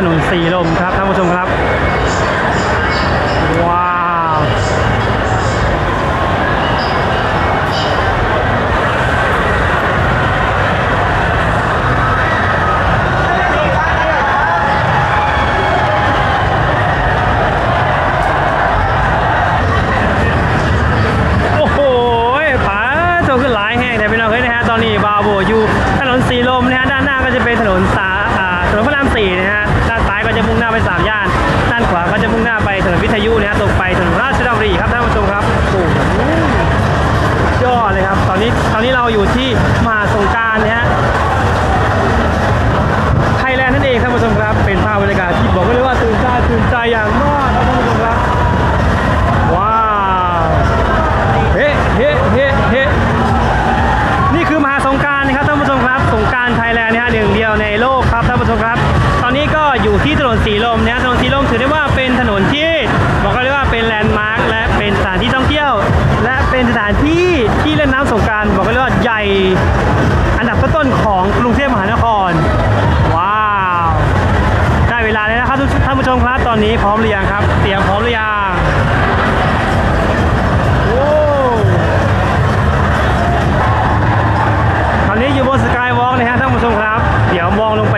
ถนนสีลมครับท่านผู้ชมครับ ว้าวโอ้โหผาโจขึ้นหลายแห่งแต่เป็นเราเฮ้ยนะฮะตอนนี้บาโบอยู่ถนนสีลมนะฮะด้านหน้าก็จะเป็นถนนสาถนนพระรามสี่นะฮะ จะมุ่งหน้าไปสามย่าน ด้านขวาก็จะมุ่งหน้าไปถนนวิทยุนะฮะตรงไปถนนราชดำริครับท่านผู้ชมครับโอ้โหยอดเลยครับ ตอนนี้ตอนนี้เราอยู่ที่มหาสงการนะฮะไทยแลนด์นั่นเองท่านผู้ชมครับ เป็นภาพบรรยากาศที่บอกไว้เลยว่าตื่นตาตื่นใจอย่างมากครับท่านผู้ชมครับว้าวเฮ้เฮ้เฮ้เฮ้นี่คือมหาสงการนะครับท่าน การไทยแลนด์นะฮะหนึ่งเดียวในโลกครับท่านผู้ชมครับ ตอนนี้ก็อยู่ที่ถนนสีลมนะฮะถนนสีลมถือได้ว่าเป็นถนนที่บอกกันเลยว่าเป็นแลนด์มาร์คและเป็นสถานที่ท่องเที่ยว และเป็นสถานที่ที่เล่นน้ำสงการบอกกันเลยว่าใหญ่อันดับต้นๆของกรุงเทพมหานคร ว้าว ได้เวลาแล้วนะครับท่านผู้ชมครับตอนนี้พร้อมหรือยังครับ มองลงไป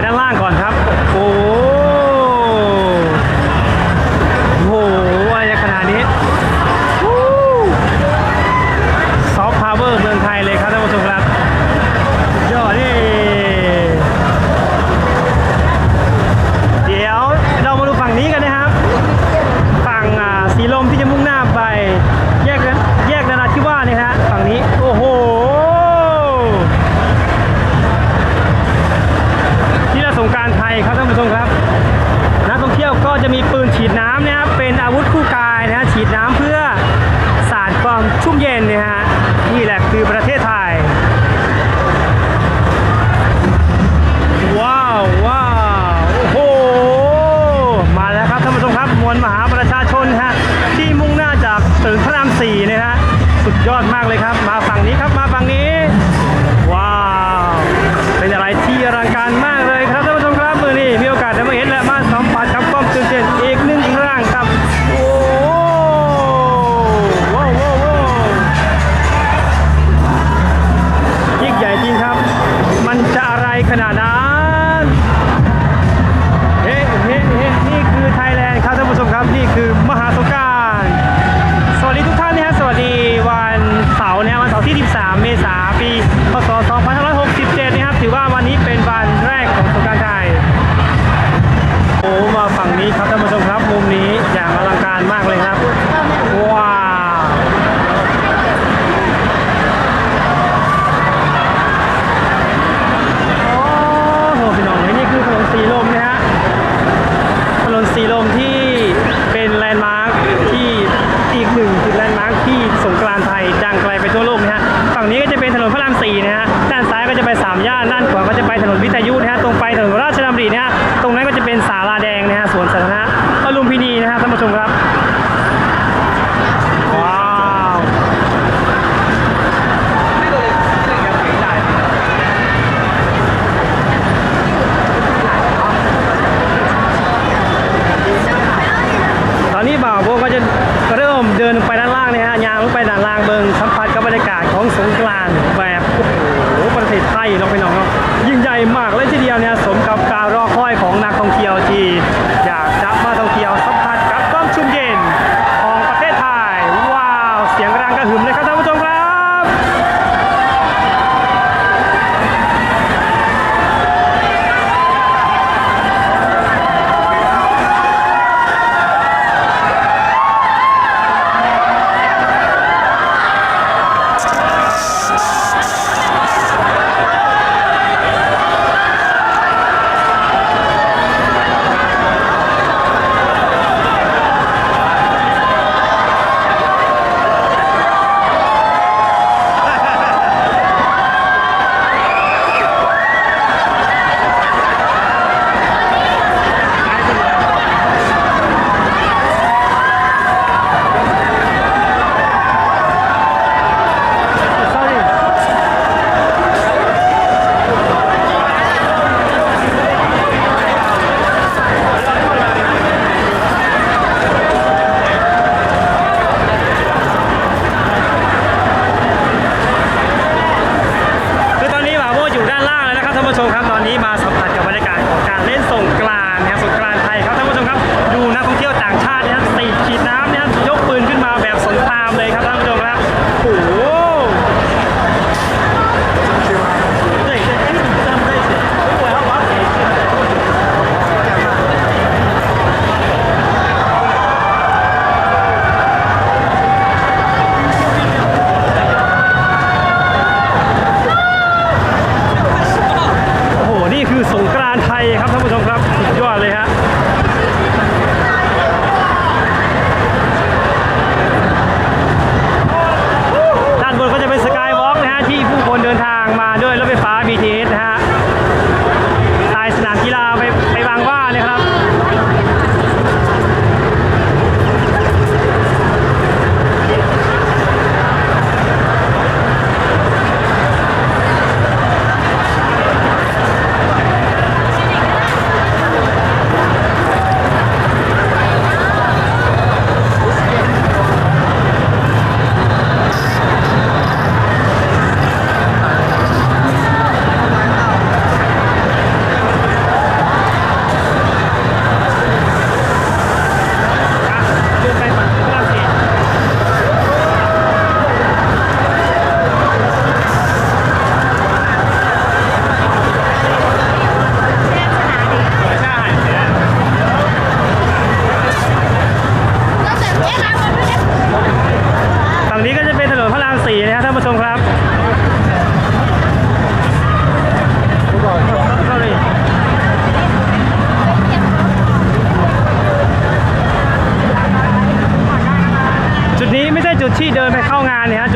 านมากเลยครับาไทยครับท่านผู้ชมครับสุดยอดเลยฮะด้านบนก็จะเป็นสกายวอล์กนะฮะที่ผู้คนเดินทางมาด้วยรถไฟฟ้า BTS นะฮะสายสนามกีฬาไปไปบางว่าเลยครับ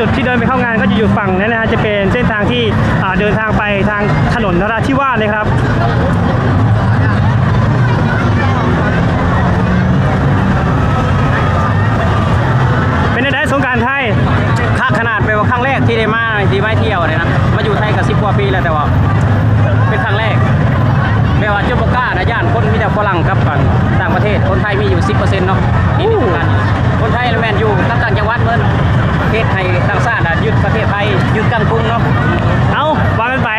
จุดที่เดินไปเข้างานก็จะอยู่ฝั่งนั้นนะฮะจะเป็นเส้นทางที่เดินทางไปทางถนนนราธิวาสเลยครับเป็นไงได้สงการไทยค่าขนาดเป็นครั้งแรกที่ได้มาที่มาเที่ยวเลยนะมาอยู่ไทยกับสิบกว่าปีแล้วแต่ว่าเป็นครั้งแรกไม่ว่าจุดบก้านะย่านคนมีแต่ฝรั่งกับต่างประเทศคนไทยมีอยู่10%เซ็นต์เนาะที่อยู่กัน คนไทยแมนอยู่กับต่างจังหวัดเมื่อนประเทศไทยต่างชาติยึดประเทศไทยยึดกังกรุงเนาะ เอาวางกันไป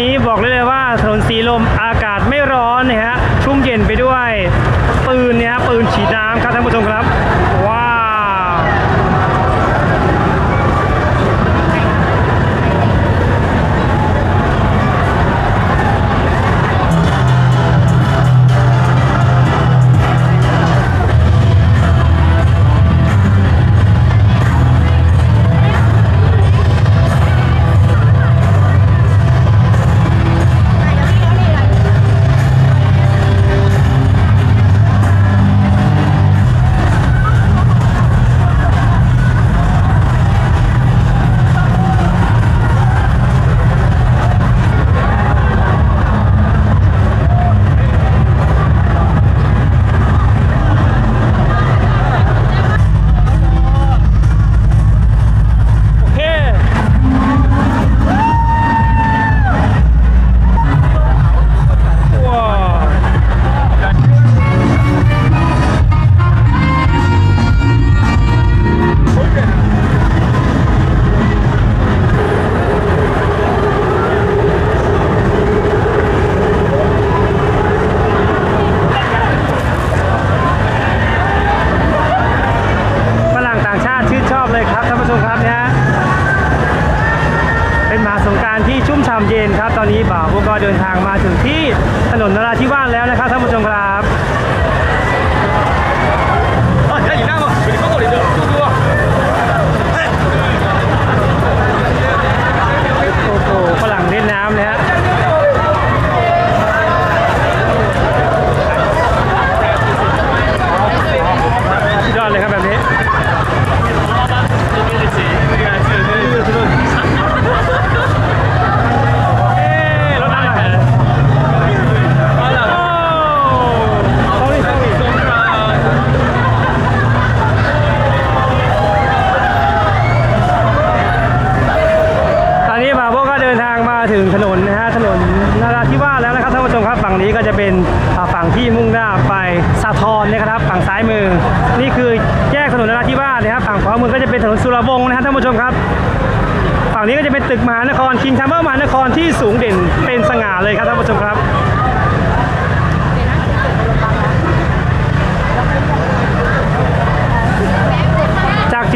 นี้บอกเลยเลยว่าถนนสีลมอากาศไม่ร้อนนะฮะชุ่มเย็นไปด้วยปืนเนี่ยปืนฉีดน้ำครับท่านผู้ชมครับ นะครับท่านผู้ชมครับ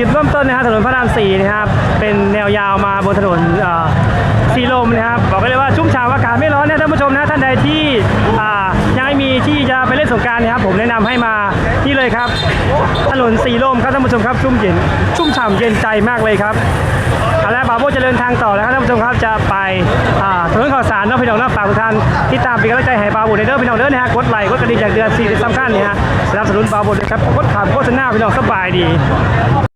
จุดเริ่มต้นนะฮะถนนพระรามสี่นะครับเป็นแนวยาวมาบนถนนเอ่อสีลมนะครับบอกไว้เลยว่าชุ่มฉ่ำอากาศไม่ร้อนนะท่านผู้ชมนะท่านใดที่ยังไม่มีที่จะไปเล่นสงกรารนะครับ ผมแนะนำให้มาที่เลยครับ ถนนสีลมครับท่านผู้ชมครับชุ่มเย็นชุ่มฉ่ำเย็นใจมากเลยครับเอาละบาโบจะเดินทางต่อแล้วครับท่านผู้ชมครับจะไปถนนข่าวสารน้องพี่น้องน้องฝากทุกท่านที่ตามเป็นกำลังใจให้บาโบในเด้อพี่น้องเด้อนะฮะกดไลค์กดกระดิ่งอย่างเดือนสี่สำคัญนี่ฮะสนับสนุนบาโบด้วยครับกดข่าวโฆษณาพี่น้องสบายดี